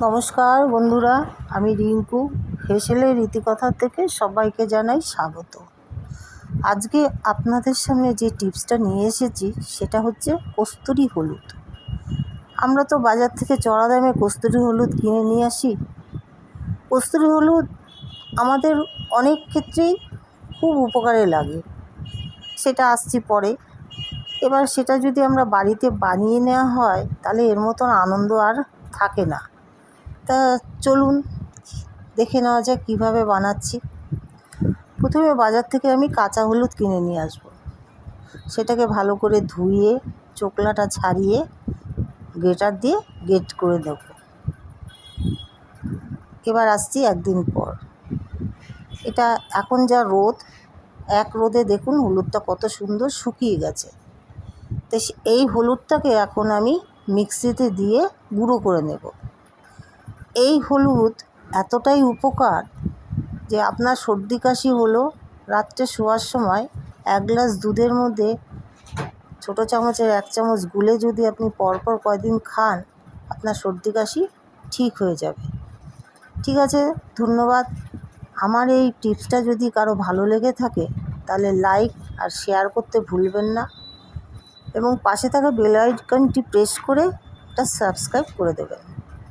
নমস্কার বন্ধুরা, আমি রিঙ্কু। হেসেলের রীতিকথা থেকে সবাইকে জানাই স্বাগত। আজকে আপনাদের সামনে যে টিপসটা নিয়ে এসেছি, সেটা হচ্ছে কস্তুরি হলুদ। আমরা তো বাজার থেকে চড়া দামে কস্তুরি হলুদ কিনে নিয়ে আসি। কস্তুরি হলুদ আমাদের অনেক ক্ষেত্রেই খুব উপকারে লাগে। সেটা আসছি পরে। এবার সেটা যদি আমরা বাড়িতে বানিয়ে নেওয়া হয়, তাহলে এর মতন আনন্দ আর থাকে না। তা চলুন, দেখে নেওয়া যাক কীভাবে বানাচ্ছি। প্রথমে বাজার থেকে আমি কাঁচা হলুদ কিনে নিয়ে আসব। সেটাকে ভালো করে ধুয়ে, চোকলাটা ছাড়িয়ে, গ্রেটার দিয়ে গ্রেট করে দেব। এবার আসছি একদিন পর। এটা এখন যা রোদ, এক রোদে দেখুন হলুদটা কত সুন্দর শুকিয়ে গেছে। তো এই হলুদটাকে এখন আমি মিক্সিতে দিয়ে গুঁড়ো করে নেব। এই হলুদ এতটাই উপকার যে আপনার সর্দি কাশি হলো রাত্রে শোয়ার সময় এক গ্লাস দুধের মধ্যে ছোটো চামচের এক চামচ গুলে যদি আপনি পরপর কয়দিন খান, আপনার সর্দি কাশি ঠিক হয়ে যাবে। ঠিক আছে, ধন্যবাদ। আমার এই টিপসটা যদি কারও ভালো লেগে থাকে, তাহলে লাইক আর শেয়ার করতে ভুলবেন না। এবং পাশে থাকা বেল আইকনটি প্রেস করে এটা সাবস্ক্রাইব করে দেবেন।